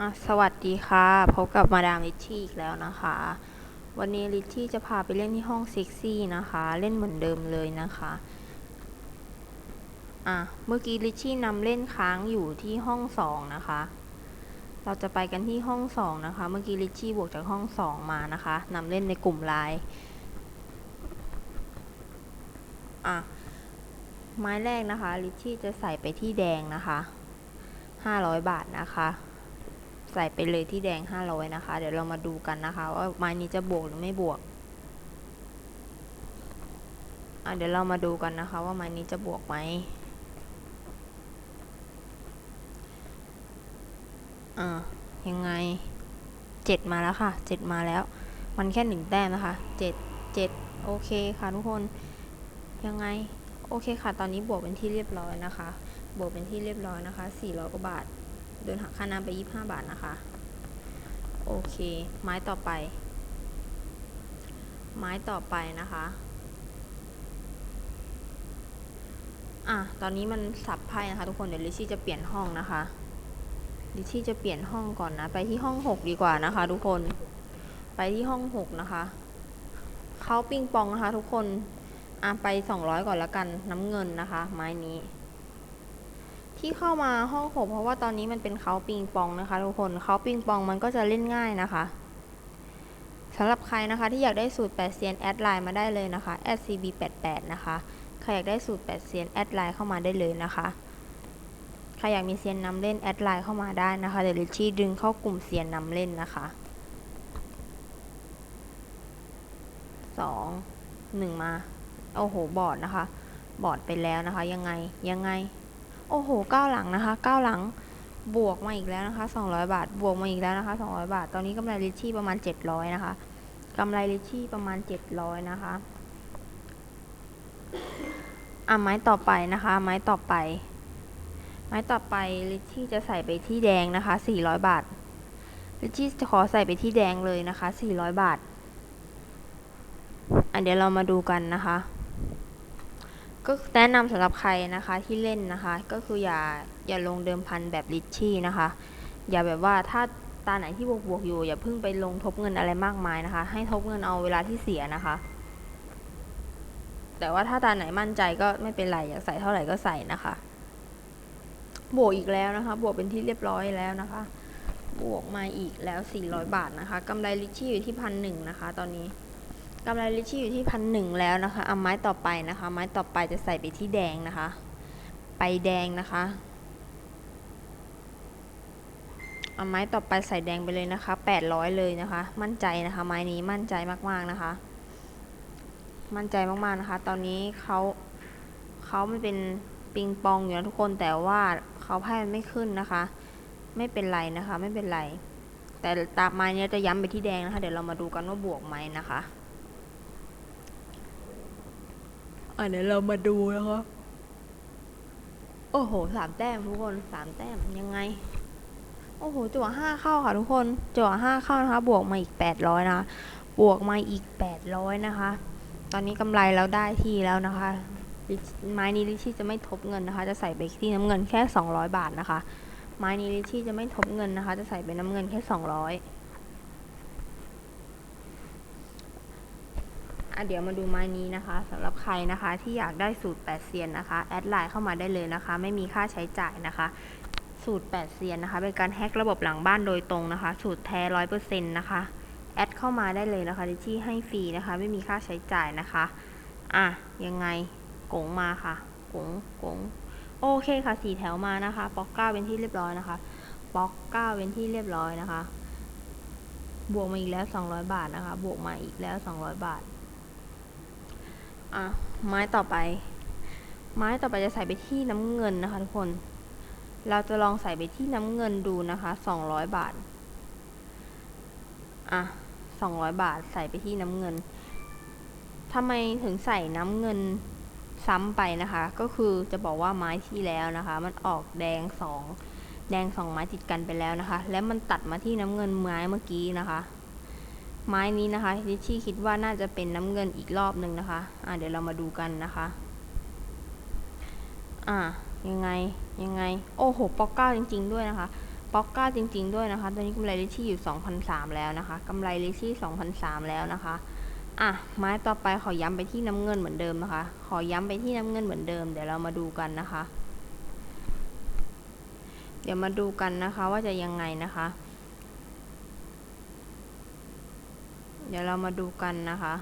อะสวัสดีค่ะ พบกับมาดามลิชชี่อีกแล้วนะคะ วันนี้ลิชชี่จะพาไปเล่นที่ห้องเซ็กซี่นะคะ เล่นเหมือนเดิมเลยนะคะอะเมื่อกี้ลิชชี่นำเล่นค้างอยู่ที่ห้องสองนะคะ เราจะไปกันที่ห้องสองนะคะ เมื่อกี้ลิชชี่บวกจากห้องสองมานะคะนำเล่นในกลุ่มไลน์อะไม้แรกนะคะ ลิชชี่จะใส่ไปที่แดงนะคะ 500 บาทนะคะ ใส่ไปเลยที่แดง 500 นะคะ เดี๋ยวเรามาดูกันนะคะ ว่าไม้นี้จะบวกหรือไม่บวกอะเดี๋ยวเรามาดูกันนะคะ ว่าไม้นี้จะบวกไหมอ่ายังไงเจ็ดมาแล้วค่ะเจ็ดมาแล้ว มันแค่หนึ่งแต้มนะคะเจ็ดเจ็ดโอเคค่ะทุกคนยังไงโอเคค่ะ ตอนนี้บวกเป็นที่เรียบร้อยนะคะ บวกเป็นที่เรียบร้อยนะคะ400กว่าบาท โดนหักค่าน้ำไป 25 บาทนะคะ โอเค ไม้ต่อไป ไม้ต่อไปนะคะ อะ ตอนนี้มันสับไพ่นะคะทุกคน เดี๋ยวลิชี่จะเปลี่ยนห้องนะคะลิชี่จะเปลี่ยนห้องก่อนนะ ไปที่ห้อง 6 ดีกว่านะคะ ทุกคน ไปที่ห้อง 6 นะคะ เขาปิงปองนะคะ ทุกคน อะไป 200 ก่อนล้วกัน น้ำเงินนะคะ ไม้นี้ ที่เข้ามาห้องหกเพราะว่าตอนนี้มันเป็นเขาปิงปองนะคะ ทุกคนเขาปิงปองมันก็จะเล่นง่ายนะคะสำหรับใครนะคะที่อยากได้สูตร8เซียนแอดไลน์มาได้เลยนะคะ @cb88 นะคะใครอยากได้สูตร8เซียนแอดไลน์เข้ามาได้เลยนะคะใครอยากมีเซียนนำเล่นแอดไลน์เข้ามาได้นะคะเดี๋ยวลิชี่ดึงเข้ากลุ่มเซียนนำเล่นนะคะสองหนึ่งมาโอ้โหบอดนะคะ บอดไปแล้วนะคะ ยังไงยังไง โอ้โหเก้าหลังนะคะเก้าหลังบวกมาอีกแล้วนะคะ 200 บาท บวกมาอีกแล้วนะคะ 200 บาท ตอนนี้กำไรลิชี่ประมาณ 700 นะคะกำไรลิชี่ประมาณ 700 นะคะอะไม้ต่อไปนะคะ ไม้ต่อไป ไม้ต่อไปลิชี่จะใส่ไปที่แดงนะคะ 400 บาทลิชชี่จะขอใส่ไปที่แดงเลยนะคะ 400 บาทอะเดี๋ยวเรามาดูกันนะคะ ก็แนะนำสำหรับใครนะคะที่เล่นนะคะ ก็คืออย่าอย่าลงเดิมพันแบบลิชชี่นะคะ อย่าแบบว่าถ้าตาไหนที่บวกบวกอยู่ อย่าเพิ่งไปลงทบเงินอะไรมากมายนะคะ ให้ทบเงินเอาเวลาที่เสียนะคะ แต่ว่าถ้าตาไหนมั่นใจก็ไม่เป็นไรอยากใส่เท่าไหร่ก็ใส่นะคะ บวกอีกแล้วนะคะ บวกเป็นที่เรียบร้อยแล้วนะคะ บวกมาอีกแล้ว 400 บาทนะคะกำไรลิชชี่อยู่ที่พันหนึ่งนะคะ ตอนนี้ กำไรลิชี่อยู่ที่พันหนึ่งแล้วนะคะเอาไม้ต่อไปนะคะ ไม้ต่อไปจะใส่ไปที่แดงนะคะ ไปแดงนะคะเอาไม้ต่อไปใส่แดงไปเลยนะคะแปดร้อยเลยนะคะ มั่นใจนะคะ ไม้นี้มั่นใจมากๆนะคะ มั่นใจมากๆนะคะ ตอนนี้เขาเขาไม่เป็นปิงปองอยู่นะทุกคนแต่ว่าเขาไพ่มันไม่ขึ้นนะคะ ไม่เป็นไรนะคะ ไม่เป็นไร แต่ตาไม้นี้จะย้ำไปที่แดงนะคะ เดี๋ยวเรามาดูกันว่าบวกไหมนะคะ อะเดี๋ยวเรามาดูนะคะโอ้โหสามแต้มทุกคนสามแต้มยังไง โอ้โหจั่วห้าเข้าค่ะทุกคนจั่วห้าเข้านะคะ บวกมาอีกแปดร้อยนะบวกมาอีกแปดร้อยนะคะ ตอนนี้กำไรเราได้ที่แล้วนะคะไม้นี้ลิชี่จะไม่ทบเงินนะคะ จะใส่ไปที่น้ำเงินแค่สองร้อยบาทนะคะ ไม้นี้ลิชี่จะไม่ทบเงินนะคะ จะใส่ไปน้ำเงินแค่สองร้อย เดี๋ยวมาดูไม้นี้นะคะสำหรับใครนะคะที่อยากได้สูตร8เซียนนะคะแอดไลน์เข้ามาได้เลยนะคะ ไม่มีค่าใช้จ่ายนะคะ สูตร8เซียนนะคะ เป็นการแฮกระบบหลังบ้านโดยตรงนะคะ สูตรแท้ร้อยเปอร์เซ็นต์นะคะแอดเข้ามาได้เลยนะคะดิชี่ให้ฟรีนะคะ ไม่มีค่าใช้จ่ายนะคะอะยังไงกงมาค่ะกงกงโอเคค่ะสี่แถวมานะคะป๊อกเก้าเป็นที่เรียบร้อยนะคะป๊อกเก้าเป็นที่เรียบร้อยนะคะ บวกมาอีกแล้ว200บาทนะคะ บวกมาอีกแล้ว200บาท อะไม้ต่อไป ไม้ต่อไปจะใส่ไปที่น้ำเงินนะคะทุกคน เราจะลองใส่ไปที่น้ำเงินดูนะคะ200บาท อะ200บาทใส่ไปที่น้ำเงินทำไมถึงใส่น้ำเงินซ้ำไปนะคะ ก็คือจะบอกว่าไม้ที่แล้วนะคะ มันออกแดงสองแดงสองไม้ติดกันไปแล้วนะคะ แล้วมันตัดมาที่น้ำเงินไม้เมื่อกี้นะคะ ไม้นี้นะคะลิชชี่คิดว่าน่าจะเป็นน้ำเงินอีกรอบหนึ่งนะคะ อะเดี๋ยวเรามาดูกันนะคะ อะยังไงยังไง โอ้โหปอกเก้าจริง ๆ ด้วยนะคะปป๊อกก้าจริง ๆ ด้วยนะคะ ตอนนี้กำไรลิชชี่อยู่2,003แล้วนะคะกำไรลิชชี่2,003แล้วนะคะอะไม้ต่อไปขอย้ำไปที่น้ำเงินเหมือนเดิมนะคะ ขอย้ำไปที่น้ำเงินเหมือนเดิม เดี๋ยวเรามาดูกันนะคะ เดี๋ยวมาดูกันนะคะว่าจะยังไงนะคะ เดี๋ยวเรามาดูกันนะคะ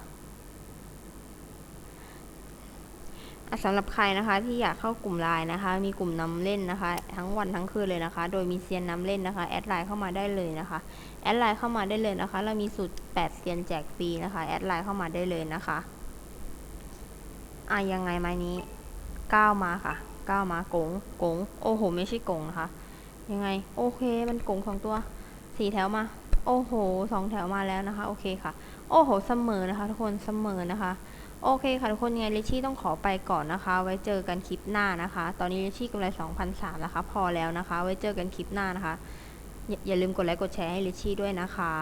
สำหรับใครนะคะที่อยากเข้ากลุ่มไลน์นะคะ มีกลุ่มนำเล่นนะคะ ทั้งวันทั้งคืนเลยนะคะ โดยมีเซียนนำเล่นนะคะแอดไลน์เข้ามาได้เลยนะคะแอดไลน์เข้ามาได้เลยนะคะ เรามีสูตร8เซียนแจกฟรีนะคะแอดไลน์เข้ามาได้เลยนะคะอะยังไงไม้นี้9มาค่ะ9มากงกงโอ้โหไม่ใช่กงนะคะ ยังไง โอเคมันกงสองตัวสี่แถวมา โอ้โหสองแถวมาแล้วนะคะ โอเคค่ะ โอ้โห เสมอนะคะ ทุกคน เสมอนะคะ โอเคค่ะ ทุกคนยังไงลิชี่ต้องขอไปก่อนนะคะ ไว้เจอกันคลิปหน้านะคะ ตอนนี้ลิชี่กำไร2,003แล้วคะ พอแล้วนะคะ ไว้เจอกันคลิปหน้านะคะ อย่าอย่าลืมกดไลค์ กดแชร์ให้ลิชี่ด้วยนะคะ